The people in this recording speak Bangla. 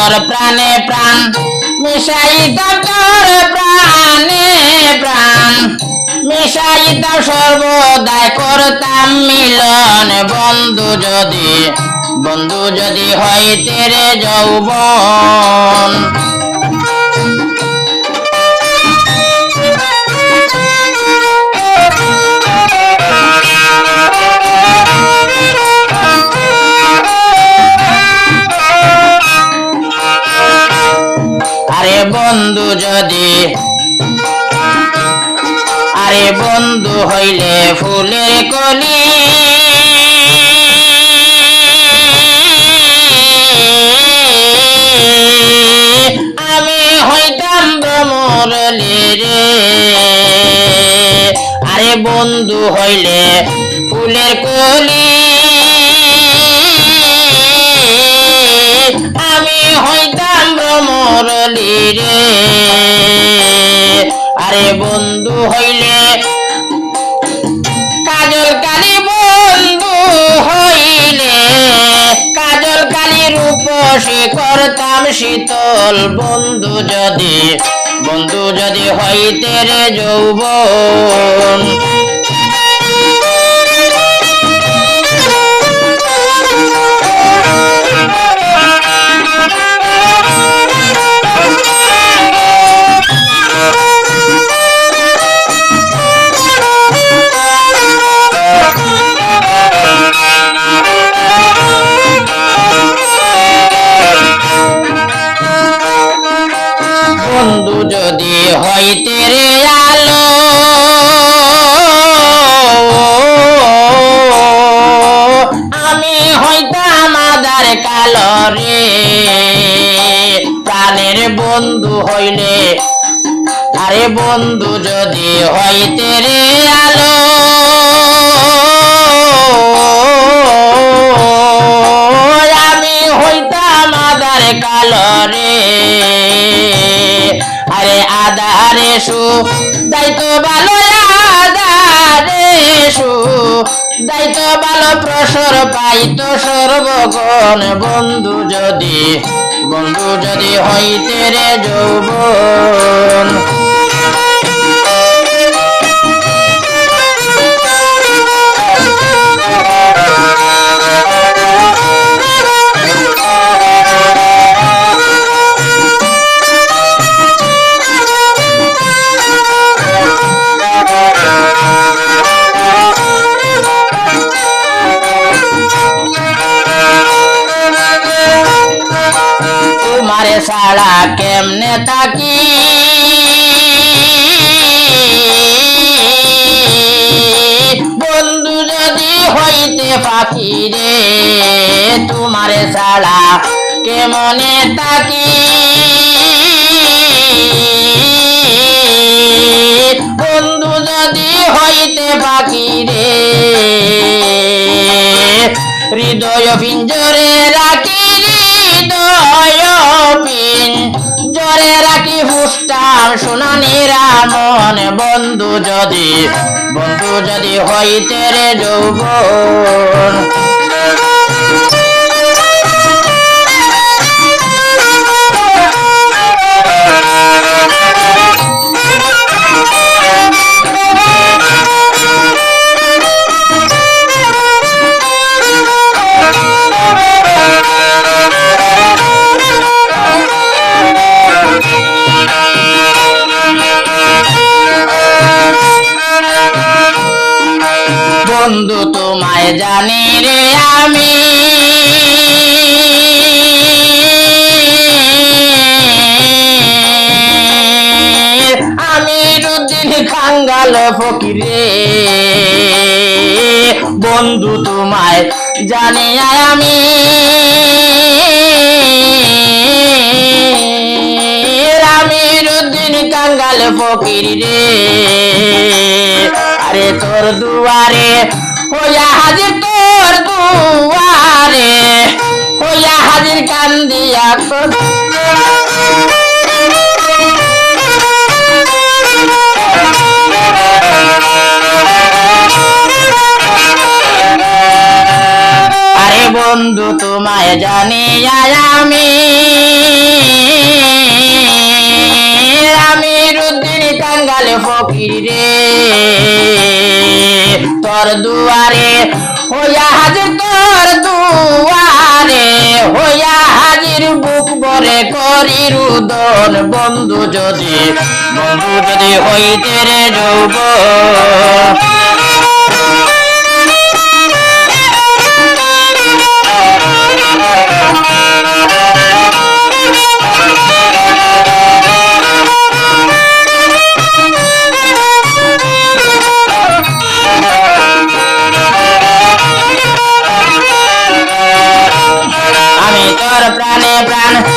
তোর প্রাণে প্রাণ, মিশাই দাও তোর প্রাণে প্রাণ। মিশাই দাও সর্বদাই করতাম মিলন। বন্ধু যদি বন্ধু যদি হয় তেরে যৌবন। আরে বন্ধু যদি আরে বন্ধু হইলে ফুলের কলি আমি হইতাম ভ্রমরলি রে আরে বন্ধু হইলে ফুলের কলি রে। আরে বন্ধু হইলে, কাজল কালি বন্ধু হইলে, কাজল কালি রূপসী করতাম শীতল। বন্ধু যদি বন্ধু যদি হইতে রে যৌবন যদি হইতে রে আলো, আমি হইতাম আদার কালো রে, প্রাণের বন্ধু হইলে। আরে বন্ধু, যদি হইতে রে আলো দায়িত্ব ভালো প্রসর পাইতো সর্বগণ। বন্ধু যদি বন্ধু যদি হইতে রে যৌবন তোমারে ছাড়া কেমনে থাকি? বন্ধু যদি হইতে পাখি রে তোমার ছাড়া কেমনে থাকি? হুষ্টাম সোনানি রামন বন্ধু যদি বন্ধু যদি হইতে রে যৌবন। ফকিরে। বন্ধু তোমায় জানি আমি। আমির উদ্দিন কাঙ্গাল ফকির রে। আরে তোর দুয়ারে, হইয়া হাজির তোর দুয়ারে। হইয়া হাজির কান্দিয়া বন্ধু তোমায় জানি আমি আমি রুদ্দিন কাঙ্গালে ফকির। রে তোর দুয়ারে হইয়া হাজির, তোর দুয়ারে হইয়া হাজির, বুক ভরে করি রুদন বন্ধু যদি। বন্ধু যদি হইতে রে যৌব প্রাণে